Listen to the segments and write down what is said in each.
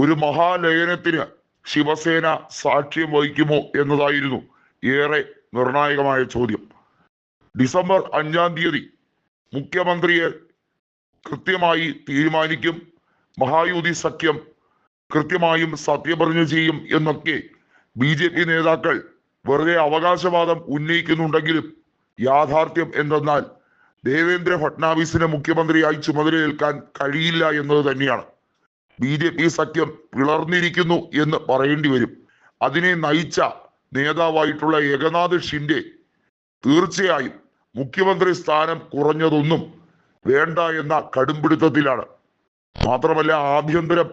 ഒരു മഹാലയനത്തിന് ശിവസേന സാക്ഷ്യം വഹിക്കുമോ എന്നതായിരുന്നു ഏറെ നിർണായകമായ ചോദ്യം. ഡിസംബർ അഞ്ചാം തീയതി മുഖ്യമന്ത്രിയെ കൃത്യമായി തീരുമാനിക്കും മഹായുതി സഖ്യം കൃത്യമായും സത്യപ്രതിജ്ഞ ചെയ്യും എന്നൊക്കെ ബി ജെ പി നേതാക്കൾ വെറുതെ അവകാശവാദം ഉന്നയിക്കുന്നുണ്ടെങ്കിലും യാഥാർത്ഥ്യം എന്തെന്നാൽ ദേവേന്ദ്ര ഫട്നാവിസിന് മുഖ്യമന്ത്രിയായി ചുമതലയേൽക്കാൻ കഴിയില്ല എന്നത് തന്നെയാണ്. ബി ജെ പി സഖ്യം പിളർന്നിരിക്കുന്നു എന്ന് പറയേണ്ടി വരും. അതിനെ നയിച്ച നേതാവായിട്ടുള്ള ഏകനാഥ് ഷിൻഡെ തീർച്ചയായും മുഖ്യമന്ത്രി സ്ഥാനം കുറഞ്ഞതൊന്നും വേണ്ട എന്ന കടുംപിടുത്തത്തിലാണ്. മാത്രമല്ല ആഭ്യന്തരം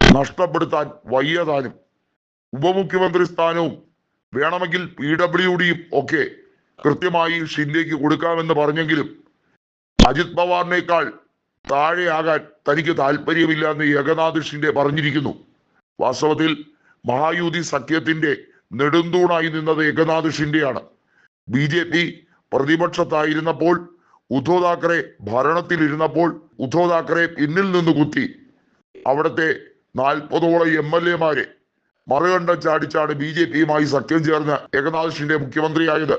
നഷ്ടപ്പെടുത്താൻ വയ്യതാനും ഉപമുഖ്യമന്ത്രി സ്ഥാനവും വേണമെങ്കിൽ പി ഡബ്ല്യു ഡിയും ഒക്കെ കൃത്യമായി ഷിൻഡേക്ക് കൊടുക്കാമെന്ന് പറഞ്ഞെങ്കിലും അജിത് പവാറിനേക്കാൾ താഴെയാകാൻ തനിക്ക് താല്പര്യമില്ല എന്ന് ഏകനാഥ് ഷിൻഡെ പറഞ്ഞിരിക്കുന്നു. വാസ്തവത്തിൽ മഹായുതി സഖ്യത്തിന്റെ നെടുന്തൂണായി നിന്നത് ഏകനാഥ് ഷിൻഡെയാണ് ബി ജെ പി പ്രതിപക്ഷത്തായിരുന്നപ്പോൾ ഉദ്ധവ് താക്കറെ ഭരണത്തിലിരുന്നപ്പോൾ ഉദ്ധവ് താക്കറെ പിന്നിൽ നിന്ന് കുത്തി. അവിടുത്തെ നാൽപ്പതോളം എം എൽ എമാരെ മറുകണ്ഠം ചാടിച്ചാണ് ബി ജെ പിയുമായി സഖ്യം ചേർന്ന് ഏകനാഥ് ഷിൻഡെ മുഖ്യമന്ത്രിയായത്.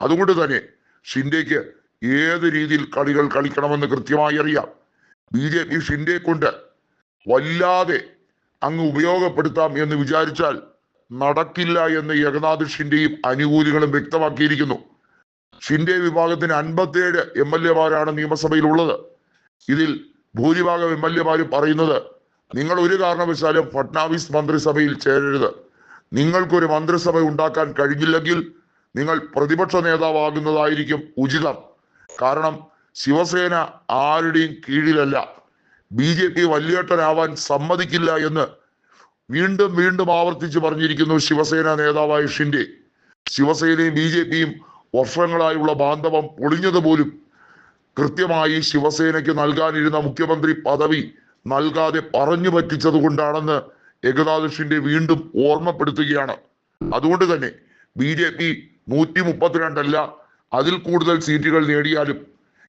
അതുകൊണ്ട് തന്നെ ഷിൻഡെക്ക് ഏത് രീതിയിൽ കളികൾ കളിക്കണമെന്ന് കൃത്യമായി അറിയാം. ബി ജെ പി ഷിൻഡെ കൊണ്ട് വല്ലാതെ അങ്ങ് ഉപയോഗപ്പെടുത്താം എന്ന് വിചാരിച്ചാൽ നടക്കില്ല എന്ന് ഏകനാഥ് ഷിൻഡെയും അനുകൂലികളും വ്യക്തമാക്കിയിരിക്കുന്നു. ഷിൻഡെ വിഭാഗത്തിന് അൻപത്തിയേഴ് എം എൽ എമാരാണ് നിയമസഭയിൽ ഉള്ളത് ഇതിൽ ഭൂരിഭാഗം എം എൽ എമാരും പറയുന്നത് നിങ്ങൾ ഒരു കാരണവശാലും ഫട്നാവിസ് മന്ത്രിസഭയിൽ ചേരരുത്. നിങ്ങൾക്കൊരു മന്ത്രിസഭ ഉണ്ടാക്കാൻ കഴിഞ്ഞില്ലെങ്കിൽ നിങ്ങൾ പ്രതിപക്ഷ നേതാവാകുന്നതായിരിക്കും ഉചിതം. കാരണം ശിവസേന ആരുടെയും കീഴിലല്ല. ബി ജെ പി വലിയേട്ടനാവാൻ സമ്മതിക്കില്ല എന്ന് വീണ്ടും വീണ്ടും ആവർത്തിച്ച് പറഞ്ഞിരിക്കുന്നു ശിവസേന നേതാവായ ഷിൻഡെ. ശിവസേനയും ബി ജെ പിയും വർഷങ്ങളായുള്ള ബാന്ധവം പൊളിഞ്ഞതുപോലും കൃത്യമായി ശിവസേനയ്ക്ക് നൽകാനിരുന്ന മുഖ്യമന്ത്രി പദവി നൽകാതെ പറഞ്ഞു പറ്റിച്ചത് കൊണ്ടാണെന്ന് ഏകനാഥ് ഷിൻഡെ വീണ്ടും ഓർമ്മപ്പെടുത്തുകയാണ്. അതുകൊണ്ട് തന്നെ ബി ജെ പി നൂറ്റി മുപ്പത്തിരണ്ടല്ല അതിൽ കൂടുതൽ സീറ്റുകൾ നേടിയാലും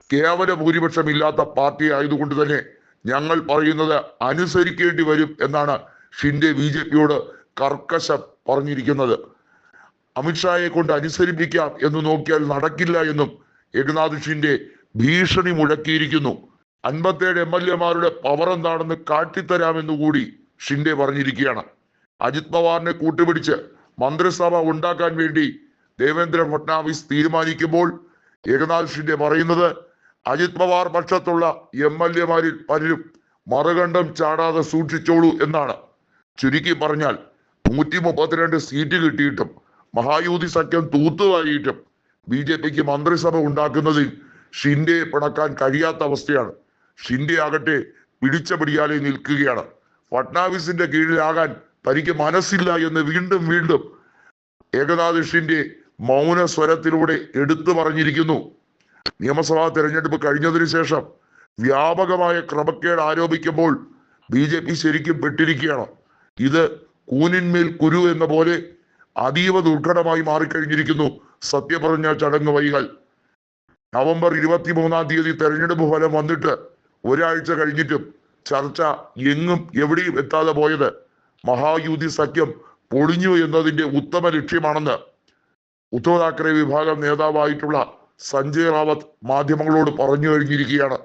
കേവല ഭൂരിപക്ഷമില്ലാത്ത പാർട്ടി ആയതുകൊണ്ട് തന്നെ ഞങ്ങൾ പറയുന്നത് അനുസരിക്കേണ്ടി വരും എന്നാണ് ഷിൻഡെ ബി ജെ പിയോട് കർക്കശ പറഞ്ഞിരിക്കുന്നത്. അമിത്ഷായെ കൊണ്ട് അനുസരിപ്പിക്കാം എന്ന് നോക്കിയാൽ നടക്കില്ല എന്നും ഏകനാഥ് ഷിൻഡെ ഭീഷണി മുഴക്കിയിരിക്കുന്നു. അൻപത്തേഴ് എം എൽ എമാരുടെ പവർ എന്താണെന്ന് കാട്ടിത്തരാമെന്ന് കൂടി ഷിൻഡെ പറഞ്ഞിരിക്കുകയാണ്. അജിത് പവാറിനെ കൂട്ടുപിടിച്ച് മന്ത്രിസഭ ഉണ്ടാക്കാൻ വേണ്ടി ദേവേന്ദ്ര ഫട്നാവിസ് തീരുമാനിക്കുമ്പോൾ ഏകനാഥ് ഷിൻഡെ പറയുന്നത് അജിത് പവാർ പക്ഷത്തുള്ള എം എൽ എമാരിൽ പലരും മറുകണ്ഠം ചാടാതെ സൂക്ഷിച്ചോളൂ എന്നാണ്. ചുരുക്കി പറഞ്ഞാൽ നൂറ്റി മുപ്പത്തിരണ്ട് സീറ്റ് കിട്ടിയിട്ടും മഹായൂതി സഖ്യം തൂത്തുവാരിയിട്ടും ബി ജെ പിക്ക് മന്ത്രിസഭ ഉണ്ടാക്കുന്നതിൽ ഷിൻഡയെ പിണക്കാൻ കഴിയാത്ത അവസ്ഥയാണ്. ഷിൻഡെ ആകട്ടെ പിടിച്ച പിടിയാലെ നിൽക്കുകയാണ്. ഫട്നാവിസിന്റെ കീഴിലാകാൻ തനിക്ക് മനസ്സില്ല എന്ന് വീണ്ടും വീണ്ടും ഏകനാഥ് ഷിൻഡെ മൗന സ്വരത്തിലൂടെ എടുത്തു പറഞ്ഞിരിക്കുന്നു. നിയമസഭാ തെരഞ്ഞെടുപ്പ് കഴിഞ്ഞതിനു ശേഷം വ്യാപകമായ ക്രമക്കേട് ആരോപിക്കുമ്പോൾ ബി ജെ പി ശരിക്കും പെട്ടിരിക്കുകയാണ്. ഇത് കൂനിന്മേൽ കുരു എന്ന പോലെ അതീവ ദുർഘടമായി മാറിക്കഴിഞ്ഞിരിക്കുന്നു സത്യപ്രതിജ്ഞ ചടങ്ങ് വൈകൽ നവംബർ ഇരുപത്തി മൂന്നാം തീയതി തെരഞ്ഞെടുപ്പ് ഫലം വന്നിട്ട് ഒരാഴ്ച കഴിഞ്ഞിട്ടും ചർച്ച എങ്ങും എവിടെയും എത്താതെ പോയത് മഹായുതി സഖ്യം പൊളിഞ്ഞു എന്നതിന്റെ ഉത്തമ ലക്ഷ്യമാണെന്ന് ഉദ്ധവ് താക്കറെ വിഭാഗം നേതാവായിട്ടുള്ള സഞ്ജയ് റാവത്ത് മാധ്യമങ്ങളോട് പറഞ്ഞു കഴിഞ്ഞിരിക്കുകയാണ്.